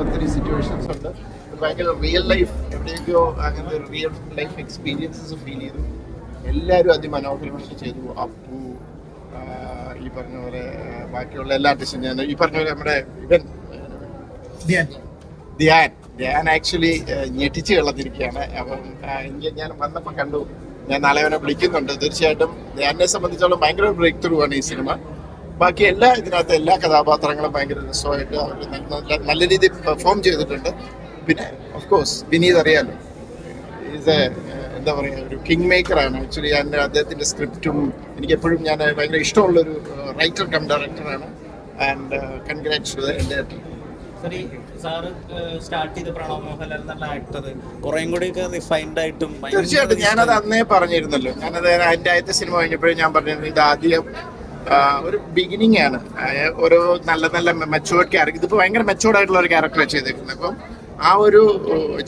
ഒത്തിരി സിറ്റുവേഷൻസ് ഉണ്ട്. ഭയങ്കര റിയൽ ലൈഫ് എവിടെയൊക്കെയോ അങ്ങനത്തെ റിയൽ ലൈഫ് എക്സ്പീരിയൻസസ് ഫീൽ ചെയ്തു. എല്ലാവരും അതിമനോഹരമായിട്ട് ചെയ്തു. അപ്പു ഈ പറഞ്ഞ പോലെ ബാക്കിയുള്ള എല്ലാ ആർട്ടിസ്റ്റും ഞാൻ ഈ പറഞ്ഞ പോലെ നമ്മുടെ ഇവൻ ധ്യാൻ. ധ്യാൻ. ആക്ച്വലി ഞെട്ടിച്ച് കളഞ്ഞിരിക്കുകയാണ് അപ്പം എനിക്ക് ഞാൻ വന്നപ്പോൾ കണ്ടു. ഞാൻ നാളെ അവനെ വിളിക്കുന്നുണ്ട്. തീർച്ചയായിട്ടും ധ്യാനെ സംബന്ധിച്ചോളം ഭയങ്കര ബ്രേക്ക് ത്രൂ ആണ് ഈ സിനിമ ബാക്കി എല്ലാ ഇതിനകത്ത് എല്ലാ കഥാപാത്രങ്ങളും ഭയങ്കര രസമായിട്ട് അവർ നല്ല നല്ല രീതിയിൽ പെർഫോം ചെയ്തിട്ടുണ്ട്. പിന്നെ ഓഫ് കോഴ്സ് വിനീത് അറിയാലോ. ഈസ് എ എന്താ പറയുക ഒരു കിങ് മേക്കറാണ് ആക്ച്വലി ഞാൻ അദ്ദേഹത്തിന്റെ സ്ക്രിപ്റ്റും എനിക്ക് എപ്പോഴും ഞാൻ ഭയങ്കര ഇഷ്ടമുള്ളൊരു റൈറ്റർ കം ഡയറക്ടറാണ് ആൻഡ് കൺഗ്രാറ്റ്സ് ടു എന്റെ തീർച്ചയായിട്ടും ഞാനത് അന്നേ പറഞ്ഞിരുന്നല്ലോ. ഞാനത് എന്റെ ആദ്യത്തെ സിനിമ കഴിഞ്ഞപ്പോഴേ ഞാൻ പറഞ്ഞിരുന്നു ഇത് ആദ്യം ഒരു ബിഗിനിങ് ആണ്. ഒരു നല്ല നല്ല മെച്ചുവേർഡ് ക്യാരക്ടർ ഇതിപ്പോ ഭയങ്കര മെച്ചുവേർഡ് ആയിട്ടുള്ള ഒരു ക്യാരക്ടർ ചെയ്തേക്കുന്നത്. അപ്പം ആ ഒരു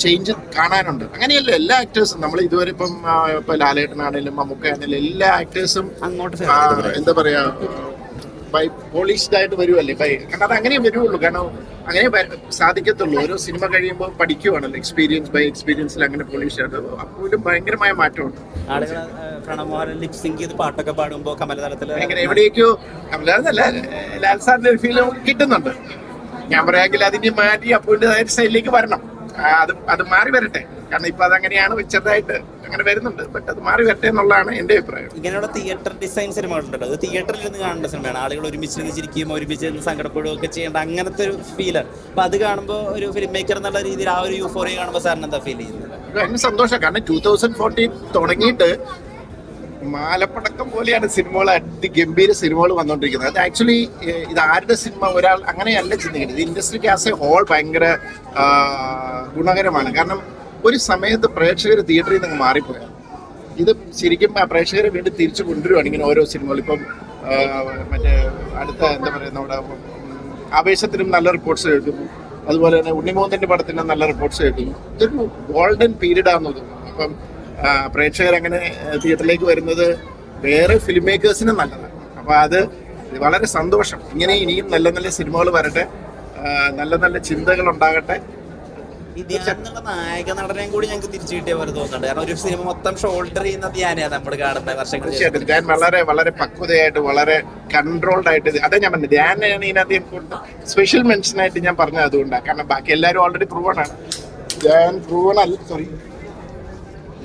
ചേഞ്ച് കാണാനുണ്ട്. അങ്ങനെയല്ല എല്ലാ ആക്ടേഴ്സും നമ്മൾ ഇതുവരെ ഇപ്പം ഇപ്പൊ ലാലേട്ടനാണേലും മമ്മൂക്ക ആണെങ്കിലും എല്ലാ ആക്ടേഴ്സും അങ്ങോട്ട് എന്താ പറയാ ബൈ പോളിഷ്ഡ് ആയിട്ട് വരുമല്ലേ ബൈ കാരണം അത് അങ്ങനെ വരുള്ളൂ. കാരണം അങ്ങനെ സാധിക്കത്തുള്ളൂ. ഓരോ സിനിമ കഴിയുമ്പോൾ പഠിക്കുവാണല്ലോ എക്സ്പീരിയൻസ് ബൈ എക്സ്പീരിയൻസിൽ അങ്ങനെ പോളിഷ് ആയിട്ട്. അപ്പോഴും ഭയങ്കരമായ മാറ്റമുണ്ട്. ആളുകൾ ചെയ്ത് പാട്ടൊക്കെ പാടുമ്പോൾ കമലതലത്തിൽ ഭയങ്കര എവിടേക്കോ ലാൽ സാറിന്റെ ഒരു ഫീൽ കിട്ടുന്നുണ്ട്. ഞാൻ പറയാമെങ്കിൽ അതിനെ മാറ്റി അപ്പോഴേതായ സ്റ്റൈലിലേക്ക് വരണം. അത് അത് മാറി വരട്ടെ. കാരണം ഇപ്പൊ അതങ്ങനെയാണ് വെച്ചതായിട്ട് അങ്ങനെ വരുന്നുണ്ട്. ബട്ട് അത് മാറി വരട്ടെ എന്നുള്ളതാണ് എന്റെ അഭിപ്രായം. ഇങ്ങനെയുള്ള തിയേറ്റർ ഡിസൈൻ സിനിമ ഉണ്ടല്ലോ. അത് തിയേറ്ററിൽ നിന്ന് കാണേണ്ട സിനിമയാണ് ആളുകൾ ഒരുമിച്ച് ചിരിക്കുകയും ഒരുമിച്ച് സങ്കടപ്പെടുകയും ഒക്കെ ചെയ്യേണ്ട അങ്ങനത്തെ ഒരു ഫീൽ അപ്പൊ അത് കാണുമ്പോൾ ഒരു ഫിലിം മേക്കർ എന്നുള്ള രീതിയിൽ ആ ഒരു യൂഫോറിയ കാണുമ്പോൾ സാറിന് എന്താ ഫീൽ ചെയ്യുന്നത്? ഭയങ്കര സന്തോഷം. കാരണം ടൂ തൗസൻഡ് ഫോർട്ടീൻ തുടങ്ങിയിട്ട് മാലപ്പടക്കം പോലെയാണ് സിനിമകൾ അതിഗംഭീര സിനിമകൾ വന്നുകൊണ്ടിരിക്കുന്നത് അത് ആക്ച്വലി ഇത് ആരുടെ സിനിമ ഒരാൾ അങ്ങനെയല്ല ചിന്തിക്കുന്നത്. ഇൻഡസ്ട്രിക്ക് ആസ് എ ഹോൾ ഭയങ്കര ഗുണകരമാണ്. കാരണം ഒരു സമയത്ത് പ്രേക്ഷകർ തിയേറ്ററിൽ നിന്ന് മാറിപ്പോയാൽ ഇത് ശരിക്കും പ്രേക്ഷകരെ വീണ്ടും തിരിച്ചു കൊണ്ടുവരുവാണ് ഇങ്ങനെ ഓരോ സിനിമകൾ ഇപ്പം മറ്റേ അടുത്ത എന്താ പറയുക നമ്മുടെ ആവേശത്തിനും നല്ല റിപ്പോർട്ട്സ് കേൾക്കുന്നു അതുപോലെ തന്നെ ഉണ്ണിമോഹന്റെ പടത്തിന് നല്ല റിപ്പോർട്ട്സ് കേൾക്കുന്നു ഇതൊരു ഗോൾഡൻ പീരീഡ് ആണെന്ന് തോന്നുന്നു. അപ്പം പ്രേക്ഷകർ അങ്ങനെ തിയേറ്ററിലേക്ക് വരുന്നത് വേറെ ഫിലിം മേക്കേഴ്സിനും നല്ലതാണ്. അപ്പോൾ അത് വളരെ സന്തോഷം. ഇങ്ങനെ ഇനിയും നല്ല നല്ല സിനിമകൾ വരട്ടെ. നല്ല നല്ല ചിന്തകൾ ഉണ്ടാകട്ടെ. എന്നുള്ള നായക നടനെയും കൂടി ഞങ്ങൾക്ക് തിരിച്ചു കിട്ടിയ പോലെ തോന്നുന്നുണ്ട്. കാരണം ഒരു സിനിമ മൊത്തം ഷോൾഡർ ചെയ്യുന്ന ധ്യാനെയാണ് നമ്മൾ കാണുന്ന വർഷങ്ങൾ വളരെ വളരെ പക്വതയായിട്ട് വളരെ കൺട്രോൾഡ് ആയിട്ട് അതെ ഞാൻ പറഞ്ഞു ധ്യാനാണ് ഇതിനകത്ത് സ്പെഷ്യൽ മെൻഷൻ ആയിട്ട് ഞാൻ പറഞ്ഞത് അതുകൊണ്ടാണ് കാരണം ബാക്കി എല്ലാവരും ഓൾറെഡി പ്രൂവൺ ആണ്. ഞാൻ പ്രൂവൺ അല്ല സോറി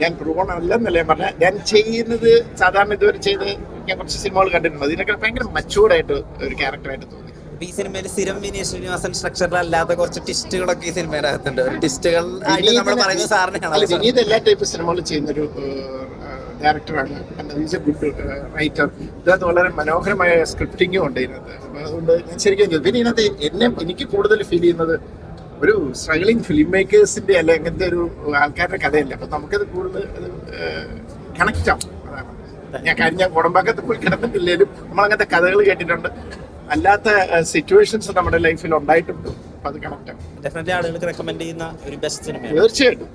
ഞാൻ പ്രൂവൺ അല്ലെന്നല്ല ഞാൻ പറഞ്ഞ. ഞാൻ ചെയ്യുന്നത് സാധാരണ ഇതുവരെ ചെയ്ത് ഞാൻ കുറച്ച് സിനിമകൾ കണ്ടിട്ടുണ്ട്. ഇതിനൊക്കെ ഭയങ്കര മച്ചൂർഡായിട്ട് ഒരു ക്യാരക്ടറായിട്ട് തോന്നി. ഈ സിനിമയിൽ സ്ഥിരം വിനീഷ് ശ്രീനിവാസൻ സ്ട്രക്ചറിൽ അല്ലാത്ത കുറച്ച് ടിസ്റ്റുകളൊക്കെ ഈ സിനിമയുടെ അകത്തുണ്ട്. ടിസ്റ്റുകൾ ആയിട്ട് നമ്മൾ പറയുന്നത് അല്ല, സാറിനെയാണ് വിനീത് എല്ലാ ടൈപ്പ് സിനിമകളും ചെയ്യുന്ന ഒരു ഡയറക്ടറാണ് ഈസ് എ ഗുഡ് റൈറ്റർ ഇതിനകത്ത് വളരെ മനോഹരമായ സ്ക്രിപ്റ്റിംഗും ഉണ്ട് ഇതിനകത്ത്. അപ്പൊ അതുകൊണ്ട് ഞാൻ ശരിക്കും. പിന്നെ ഇതിനകത്ത് എന്നെ എനിക്ക് കൂടുതൽ ഫീൽ ചെയ്യുന്നത് ഒരു സ്ട്രഗിളിങ് ഫിലിം മേക്കേഴ്സിന്റെ അല്ല അങ്ങനത്തെ ഒരു ആൾക്കാരുടെ കഥയല്ല. അപ്പൊ നമുക്കത് കൂടുതൽ കണക്റ്റ് ആവും. അതാണ്. ഞാൻ കഴിഞ്ഞ കുടമ്പാക്കത്ത് പോയി കിടന്നിട്ടില്ലേലും നമ്മൾ അങ്ങനത്തെ കഥകൾ കേട്ടിട്ടുണ്ട്. അല്ലാത്ത സിറ്റുവേഷൻസ് നമ്മുടെ ലൈഫിൽ ഉണ്ടായിട്ടുണ്ട്. അത് ഡെഫിനറ്റ്ലി ആളുകൾക്ക് റെക്കമെൻഡ് ചെയ്യുന്ന ഒരു ബെസ്റ്റ് സിനിമയാണ് തീർച്ചയായിട്ടും.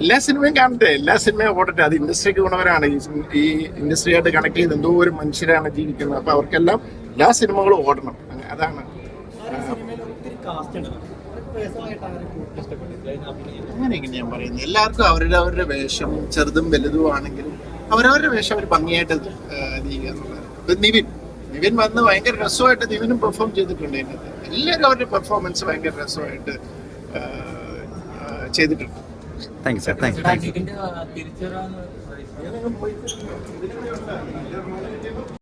എല്ലാ സിനിമയും കാണട്ടെ. എല്ലാ സിനിമയും ഓടട്ടെ. അത് ഇൻഡസ്ട്രിക്ക് ഗുണവരാണ് ഈ ഇൻഡസ്ട്രി ആയിട്ട് ഇൻഡസ്ട്രിയായിട്ട് കണക്ട് ചെയ്ത് എന്തോ ഒരു മനുഷ്യരാണ് ജീവിക്കുന്നത്. അപ്പൊ അവർക്കെല്ലാം എല്ലാ സിനിമകളും ഓടണം. അതാണ്. അങ്ങനെ എങ്ങനെ ഞാൻ പറയുന്നത് എല്ലാവർക്കും അവരുടെ അവരുടെ വേഷം ചെറുതും വലുതും ആണെങ്കിലും അവരവരുടെ വേഷം അവർ ഭംഗിയായിട്ട് ആ, എന്നുള്ളത് നിവിൻ നിവിൻ വന്ന് ഭയങ്കര രസമായിട്ട് നിവിനും പെർഫോം ചെയ്തിട്ടുണ്ട് ഇതിനകത്ത്. എല്ലാവരും അവരുടെ പെർഫോമൻസ് ഭയങ്കര രസമായിട്ട് ചെയ്തിട്ടുണ്ട്. Thank you sir thank you തിരിച്ചറിയാവുന്ന